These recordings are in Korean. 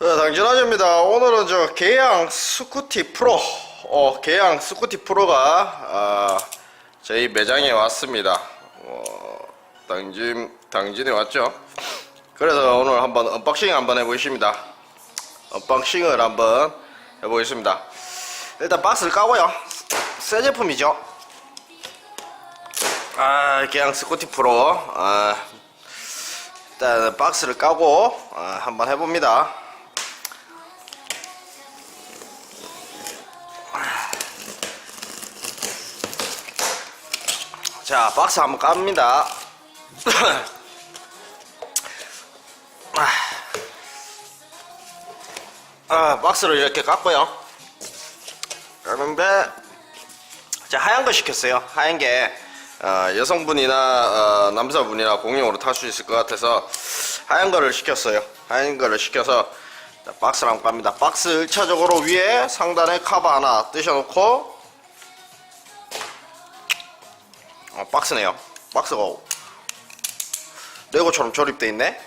네, 당진아재입니다. 오늘은 저 개양 스쿠티 프로, 어, 개양 스쿠티 프로가 아, 저희 매장에 왔습니다. 어, 당진 당진에 왔죠. 그래서 오늘 한번 언박싱 한번 해보겠습니다. 언박싱을 한번 해보겠습니다. 일단 박스를 까고요. 새 제품이죠. 아, 개양 스쿠티 프로. 아, 일단 박스를 까고 아, 한번 해봅니다. 자, 박스 한번 깝니다. 아, 박스를 이렇게 깠고요. 까는데, 자, 하얀 거 시켰어요. 하얀 게, 어, 여성분이나, 어, 남자분이나 공용으로 탈 수 있을 것 같아서, 하얀 거를 시켰어요. 하얀 거를 시켜서, 자, 박스를 한번 깝니다. 박스 1차적으로 위에 상단에 카바 하나 뜨셔놓고, 어, 박스네요. 박스가 레고처럼 조립돼 있네.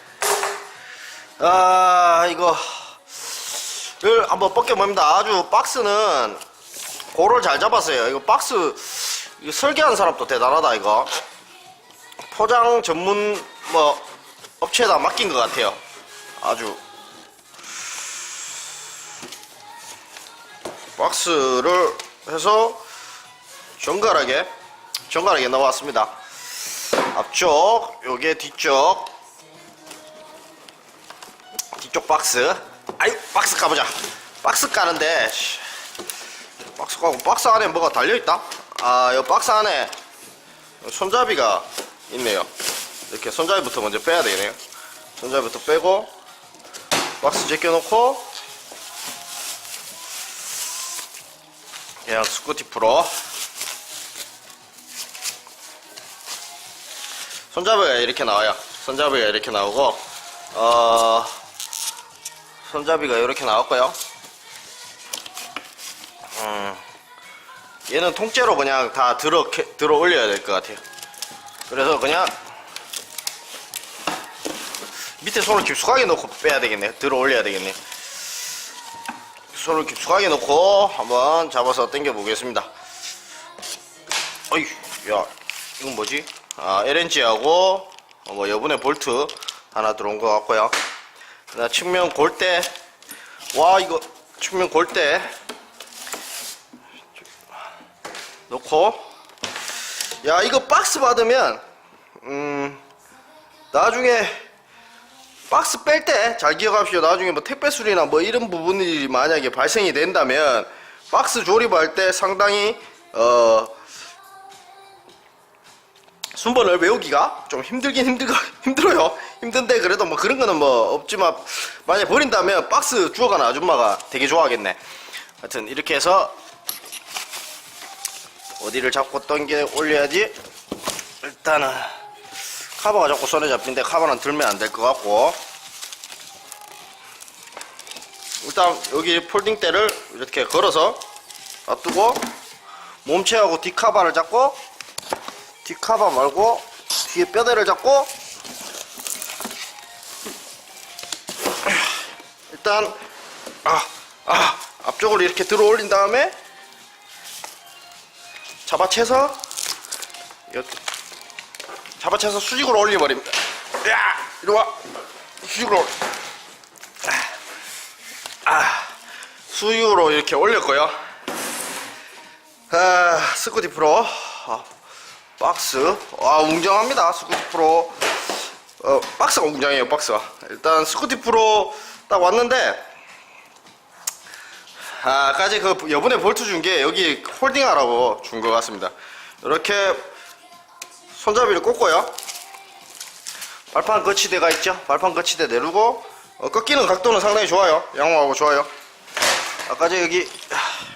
아 이거 를 한번 벗겨봅니다. 아주 박스는 고를 잘 잡았어요. 이거 박스 이거 설계한 사람도 대단하다 이거. 포장 전문 뭐 업체에다 맡긴 것 같아요. 아주 박스를 해서 정갈하게 정갈하게 넣어왔습니다. 앞쪽, 요게 뒤쪽, 뒤쪽 박스. 아유, 박스 까보자. 박스 까는데, 씨, 박스 까고 박스 안에 뭐가 달려있다? 아, 요 박스 안에 손잡이가 있네요. 이렇게 손잡이부터 먼저 빼야 되겠네요. 손잡이부터 빼고, 박스 제껴놓고, 그냥 스쿠티 프로. 손잡이가 이렇게 나와요. 손잡이가 이렇게 나오고, 어, 손잡이가 이렇게 나왔고요. 음, 얘는 통째로 그냥 다 들어, 캐- 들어 올려야 될 것 같아요. 그래서 그냥 밑에 손을 깊숙하게 넣고 빼야 되겠네. 들어 올려야 되겠네. 손을 깊숙하게 넣고 한번 잡아서 당겨 보겠습니다. 어이, 야, 이건 뭐지? 아, LNG하고 어, 뭐 여분의 볼트 하나 들어온 것 같고요. 나 측면 골대, 와 이거 측면 골대 놓고, 야 이거 박스 받으면 음 나중에 박스 뺄 때 잘 기억합시오. 나중에 뭐 택배 수리나 뭐 이런 부분이 만약에 발생이 된다면 박스 조립할 때 상당히 어 순번을 외우기가 좀 힘들긴 힘들 힘들어요. 힘든데 그래도 뭐 그런 거는 뭐 없지만 만약 버린다면 박스 주워가는 아줌마가 되게 좋아하겠네. 하여튼 이렇게 해서 어디를 잡고 당겨 올려야지. 일단은 카바가 자꾸 손에 잡힌데 카바는 들면 안 될 것 같고 일단 여기 폴딩대를 이렇게 걸어서 놔두고 몸체하고 뒷카바를 잡고 뒷카바 말고 뒤에 뼈대를 잡고 일단 아, 아, 앞쪽으로 이렇게 들어 올린 다음에 잡아채서 이렇게 잡아채서 수직으로 올려버립니다. 야, 이리 와. 수직으로. 올- 아, 수직으로 이렇게 올렸고요. 아, 스쿠티 프로. 아, 박스. 와, 웅장합니다. 스쿠티 프로. 어, 박스가 웅장해요, 박스가. 일단 스쿠티 프로 딱 왔는데, 아, 아까 그 여분의 볼트 준 게 여기 홀딩하라고 준 것 같습니다. 이렇게 손잡이를 꽂고요. 발판 거치대가 있죠. 발판 거치대 내리고 어, 꺾이는 각도는 상당히 좋아요. 양호하고 좋아요. 아까 저 여기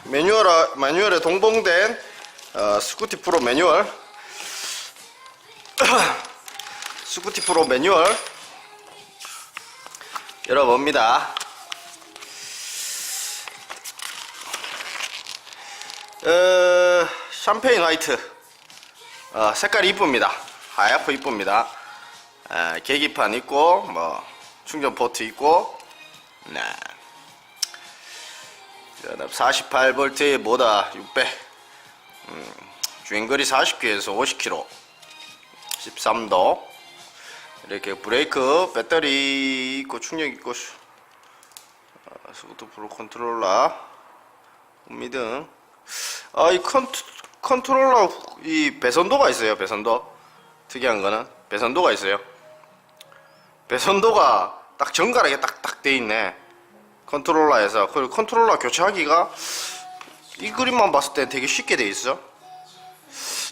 매뉴얼 매뉴얼에 동봉된 어, 스쿠티 프로 매뉴얼 스쿠티 프로 매뉴얼 열어봅니다. 어, 샴페인 화이트 어, 색깔이 이쁩니다. 하얗고 이쁩니다. 에, 계기판 있고 뭐 충전 포트 있고 네. 48V의 모다 600 음, 주행거리 40km에서 50km 13도. 이렇게 브레이크 배터리 있고 충격 있고 아, 스쿠터 프로 컨트롤러 미등 아이 컨트롤러 이 배선도가 있어요 배선도. 특이한 거는 배선도가 있어요. 배선도가 딱 정갈하게 딱딱 돼 있네. 컨트롤러에서. 그리고 컨트롤러 교체하기가 이 그림만 봤을 때 되게 쉽게 돼 있어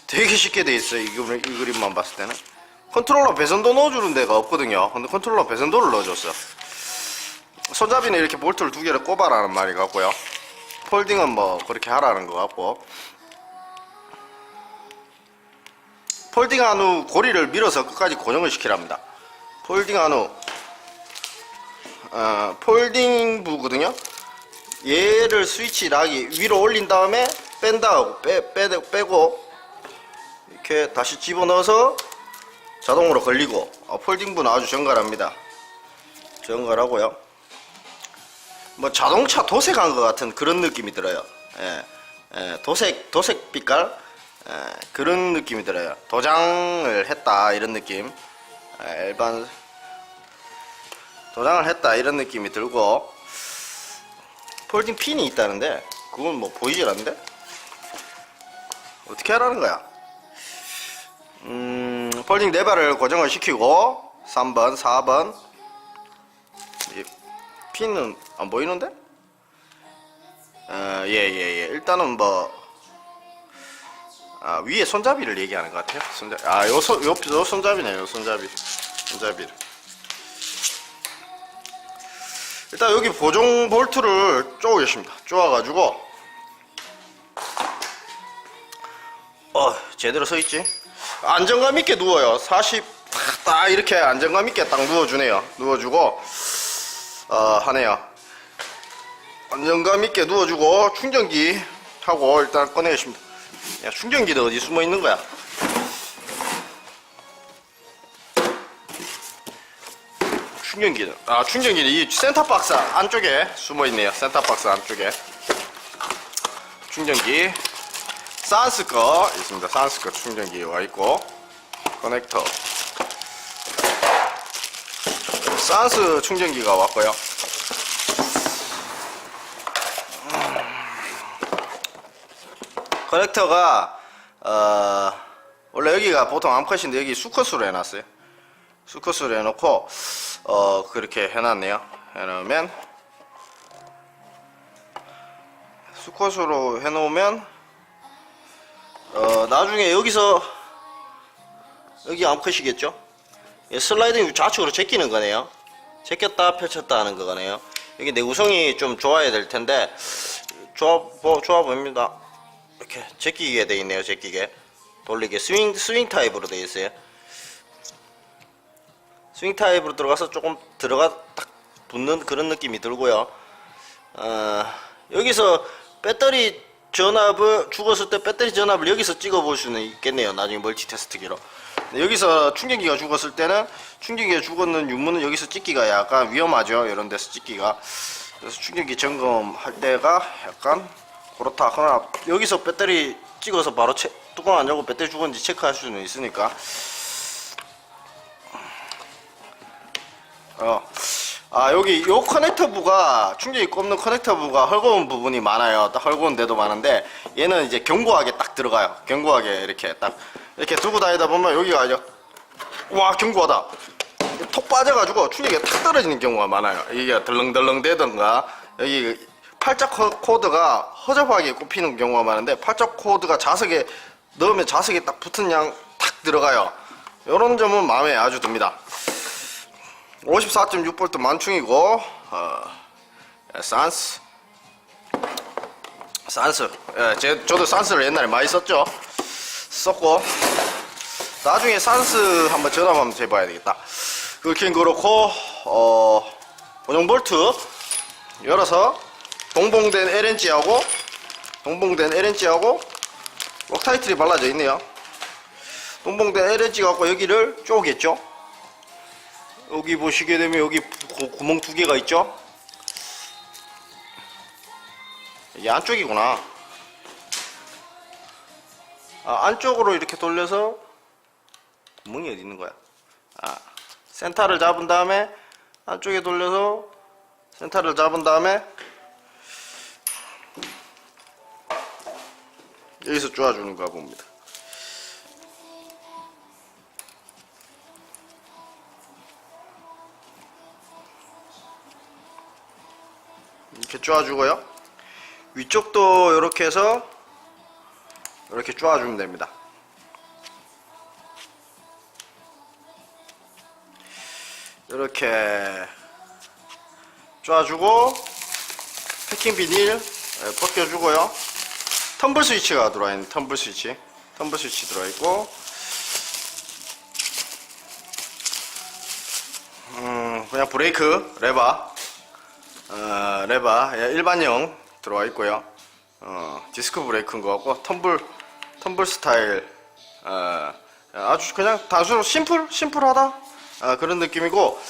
되게 쉽게 돼 있어 이, 그림, 이 그림만 봤을 때는. 컨트롤러 배선도 넣어주는 데가 없거든요. 근데 컨트롤러 배선도를 넣어줬어. 손잡이는 이렇게 볼트를 두 개를 꼽아라는 말이 같고요. 폴딩은 뭐 그렇게 하라는 것 같고. 폴딩한 후 고리를 밀어서 끝까지 고정을 시키랍니다. 폴딩한 후 어, 폴딩 부거든요. 얘를 스위치 락이 위로 올린 다음에 뺀다 하고 빼, 빼, 빼고 이렇게 다시 집어넣어서 자동으로 걸리고 어, 폴딩부는 아주 정갈합니다. 정갈하고요. 뭐 자동차 도색한 것 같은 그런 느낌이 들어요. 예, 예, 도색 도색 빛깔? 예, 그런 느낌이 들어요. 도장을 했다 이런 느낌. 예, 일반 도장을 했다 이런 느낌이 들고 폴딩 핀이 있다는데 그건 뭐 보이질 않는데? 어떻게 하라는 거야 음 폴딩 네 발을 고정을 시키고 3번 4번 이 핀은 안 보이는데 어, 예, 예, 예. 일단은 뭐, 아, 위에 손잡이를 얘기하는 것 같아요. 손잡이. 아, 요, 손, 요, 요 손잡이네, 요 손잡이. 손잡이를. 일단 여기 보정 볼트를 쪼겠습니다. 쪼아가지고 어 제대로 서 있지. 안정감 있게 누워요. 40딱 이렇게 안정감 있게 딱 누워주네요. 누워주고 어 하네요. 안정감 있게 누워주고 충전기 하고 일단 꺼내겠습니다. 야 충전기는 어디 숨어 있는 거야? 충전기는 아 충전기는 이 센터 박스 안쪽에 숨어 있네요 센터 박스 안쪽에 충전기 산스 거 있습니다. 산스 거 충전기 와 있고 커넥터. 산스 충전기가 왔고요. 음. 커넥터가 어 원래 여기가 보통 암컷인데 여기 수컷으로 해놨어요. 수컷으로 해놓고 어 그렇게 해놨네요. 해놓으면 수컷으로 해놓으면 어 나중에 여기서 여기 암컷이겠죠? 예, 슬라이딩 좌측으로 제끼는 거네요. 제꼈다 펼쳤다 하는 거네요. 여기 내구성이 좀 좋아야 될 텐데 좋아, 보, 좋아 보입니다. 이렇게 제끼게 돼 있네요 제끼게. 돌리게 스윙 스윙 타입으로 돼 있어요. 스윙 타입으로 들어가서 조금 들어가 딱 붙는 그런 느낌이 들고요. 어, 여기서 배터리 전압을 죽었을 때 배터리 전압을 여기서 찍어 볼 수는 있겠네요. 나중에 멀티 테스트기로. 여기서 충전기가 죽었을 때는 충전기가 죽었는 유무는 여기서 찍기가 약간 위험하죠. 이런 데서 찍기가. 그래서 충전기 점검할 때가 약간 그렇다. 그러나 여기서 배터리 찍어서 바로 체, 뚜껑 안 열고 배터리 죽었는지 체크할 수는 있으니까 어. 아 여기 요 커넥터 부가 충전기 꼽는 커넥터 부가 헐거운 부분이 많아요. 딱 헐거운 데도 많은데 얘는 이제 견고하게 딱 들어가요. 견고하게 이렇게 딱 이렇게 들고 다니다 보면 여기가 아주 와 견고하다. 톡 빠져가지고 충전기가 탁 떨어지는 경우가 많아요. 이게 덜렁덜렁 되던가 여기 코- 코드가 허접하게 꼽히는 경우가 많은데 팔짝 코드가 자석에 넣으면 자석에 딱 붙은 양 탁 들어가요. 요런 점은 마음에 아주 듭니다 54.6V 만충이고 어, 예, 산스. 산스. 예, 제, 저도 산스를 옛날에 많이 썼죠. 썼고 나중에 산스 한번 전압 한번 재봐야 되겠다. 그렇긴 그렇고 어, 고정 볼트 열어서 동봉된 LNG하고 동봉된 LNG하고 록타이틀이 발라져 있네요. 동봉된 LNG 갖고 여기를 쪼겠죠 여기 보시게 되면 여기 구, 구멍 두 개가 있죠? 이게 안쪽이구나. 아, 안쪽으로 이렇게 돌려서 구멍이 어디 있는 거야? 아, 센터를 잡은 다음에 안쪽에 돌려서 센터를 잡은 다음에 여기서 쪼아주는가 봅니다. 이렇게 쪼아주고요. 위쪽도 이렇게 해서 이렇게 쪼아주면 됩니다. 이렇게 쪼아주고 패킹 비닐 예, 벗겨주고요. 텀블 스위치가 들어와 있는 텀블 스위치, 텀블 스위치 들어와 있고, 음 그냥 브레이크 레바, 어, 레바 예, 일반형 들어와 있고요. 어, 디스크 브레이크인 것 같고 텀블 텀블 스타일 어, 아주 그냥 단순 심플 심플하다 아, 그런 느낌이고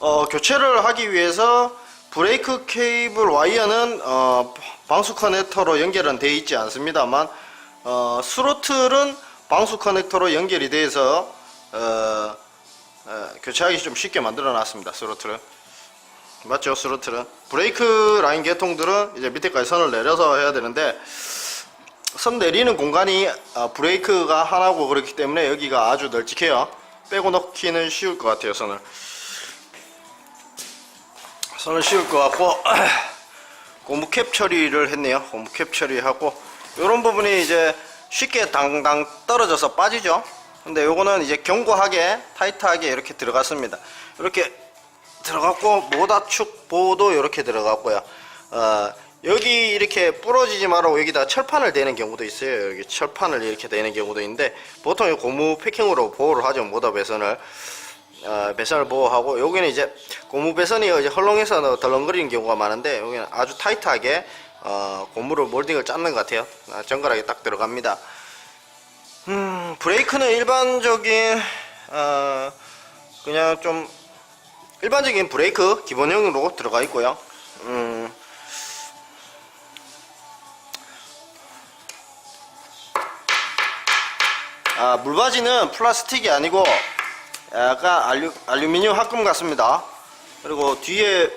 어, 교체를 하기 위해서 브레이크 케이블 와이어는 어, 방수 커넥터로 연결은 되어 있지 않습니다만 어, 스로틀은 방수 커넥터로 연결이 돼서 어, 어, 교체하기 좀 쉽게 만들어 놨습니다 스로틀은 맞죠 스로틀은? 브레이크 라인 계통들은 이제 밑에까지 선을 내려서 해야 되는데 선 내리는 공간이 아, 브레이크가 하나고 그렇기 때문에 여기가 아주 널찍해요. 빼고 넣기는 쉬울 것 같아요 선을. 선을 씌울 것 같고 고무 캡 처리를 했네요. 고무 캡 처리하고 이런 부분이 이제 쉽게 당당 떨어져서 빠지죠? 근데 요거는 이제 견고하게 타이트하게 이렇게 들어갔습니다. 이렇게 들어갔고 모다축 보도 이렇게 들어갔고요. 어, 여기 이렇게 부러지지 말라고 여기다 철판을 대는 경우도 있어요. 여기 철판을 이렇게 대는 경우도 있는데 보통 이 고무 패킹으로 보호를 하죠. 모다 배선을 어, 배선을 보호하고 여기는 이제 고무 배선이 이제 헐렁해서 덜렁거리는 경우가 많은데 여기는 아주 타이트하게 어, 고무로 몰딩을 짰는 것 같아요. 아, 정갈하게 딱 들어갑니다. 음, 브레이크는 일반적인 어, 그냥 좀 일반적인 브레이크 기본형으로 들어가 있고요. 음, 아, 물바지는 플라스틱이 아니고 약간 알루, 알루미늄 합금 같습니다. 그리고 뒤에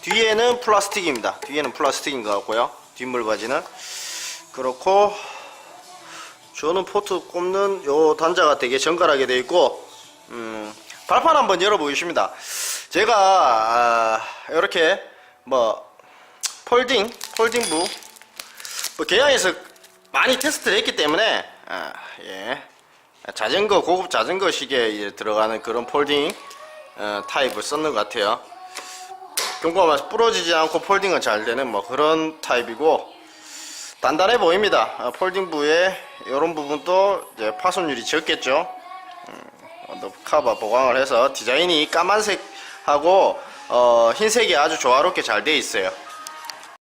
뒤에는 플라스틱입니다. 뒤에는 플라스틱인 것 같고요. 뒷물바지는 그렇고 저는 포트 꼽는 요 단자가 되게 정갈하게 되어 있고 음, 발판 한번 열어보겠습니다. 제가 아, 이렇게 뭐 폴딩 폴딩부 뭐 개량에서 많이 테스트를 했기 때문에 아, 예. 자전거 고급 자전거 시계에 들어가는 그런 폴딩 어, 타입을 썼는 것 같아요. 경고하면서 부러지지 않고 폴딩은 잘 되는 뭐 그런 타입이고 단단해 보입니다. 어, 폴딩부에 이런 부분도 파손율이 적겠죠. 언더 카바 보강을 해서 디자인이 까만색 하고 어, 흰색이 아주 조화롭게 잘 되어 있어요.